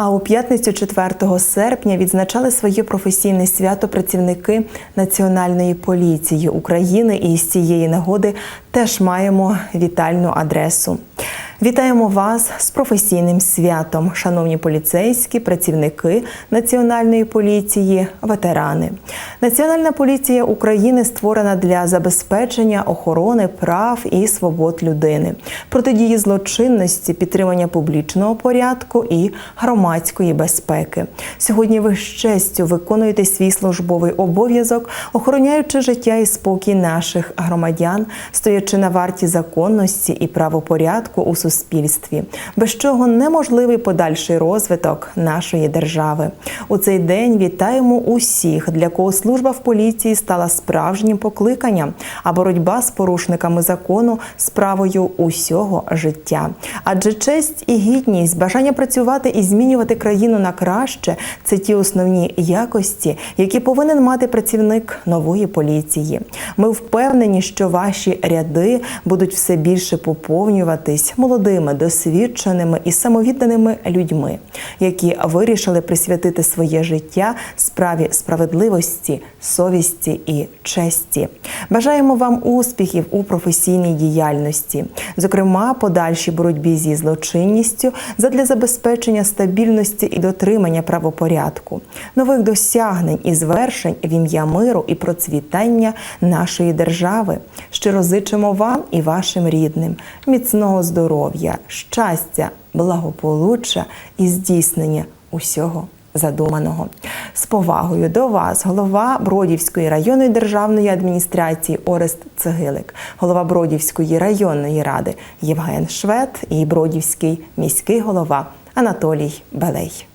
А у п'ятницю 4 серпня відзначали своє професійне свято працівники Національної поліції України. І з цієї нагоди теж маємо вітальну адресу. Вітаємо вас з професійним святом, шановні поліцейські, працівники Національної поліції, ветерани. Національна поліція України створена для забезпечення охорони прав і свобод людини, протидії злочинності, підтримання публічного порядку і громадської безпеки. Сьогодні ви з честю виконуєте свій службовий обов'язок, охороняючи життя і спокій наших громадян, стоячи на варті законності і правопорядку у суспільстві, без чого неможливий подальший розвиток нашої держави. У цей день вітаємо усіх, для кого служба в поліції стала справжнім покликанням, а боротьба з порушниками закону справою усього життя. Адже честь і гідність, бажання працювати і змінювати країну на краще це ті основні якості, які повинен мати працівник нової поліції. Ми впевнені, що ваші ряди будуть все більше поповнюватись молодими, досвідченими і самовідданими людьми, які вирішили присвятити своє життя справі справедливості, совісті і честі. Бажаємо вам успіхів у професійній діяльності, зокрема, подальшій боротьбі зі злочинністю задля забезпечення стабільності і дотримання правопорядку, нових досягнень і звершень в ім'я миру і процвітання нашої держави. Щиро зичимо вам і вашим рідним міцного здоров'я, щастя, благополуччя і здійснення усього задуманого. З повагою до вас, голова Бродівської районної державної адміністрації Орест Цегилик, голова Бродівської районної ради Євген Швед і Бродівський міський голова Анатолій Белей.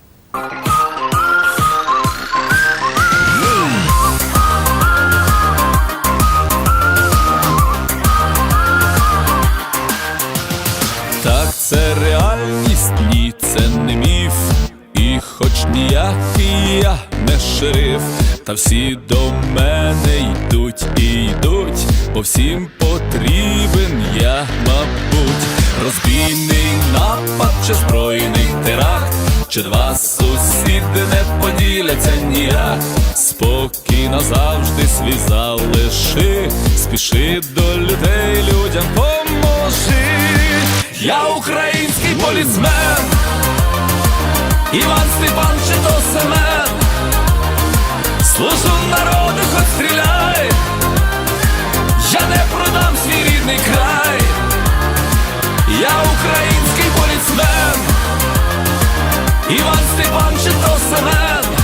Це реальність, ні, це не міф. І хоч ніякий я не шериф, та всі до мене йдуть і йдуть, бо всім потрібен я, мабуть, розбійний напад чи збройний теракт, чи два сусіди не поділяться ніяк. Спокійно завжди свій залиши, спіши до Я український полісмен, Іван Степан чи то Семен, служу народу, хоч стріляй, я не продам свій рідний край, я український полісмен, Іван Степан чи то Семен,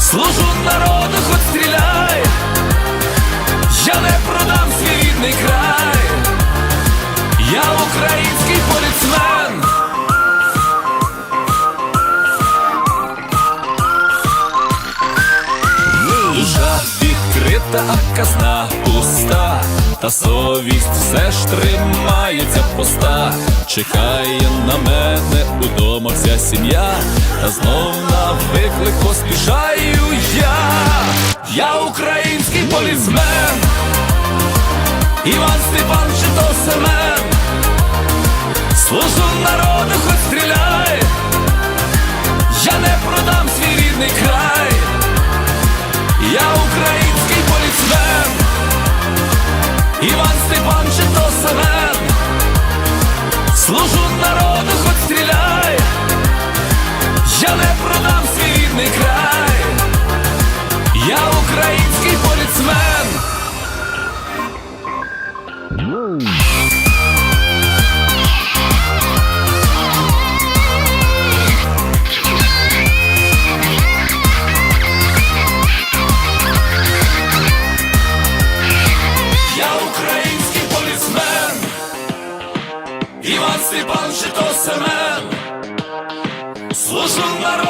служу народу, хоч стріляй, відкрита, а казна пуста, та совість все ж тримається поста. Чекає на мене удома вся сім'я, та знов на виклик поспішаю я. Я український полісмен, Іван Степан чи то Семен. Служу народу, хоч стріляй, я не продам служу народу, хоч стріляй, я не продам свій рідний край, я український Іван Степан чи то Семен, служу народу, хоч стріляй.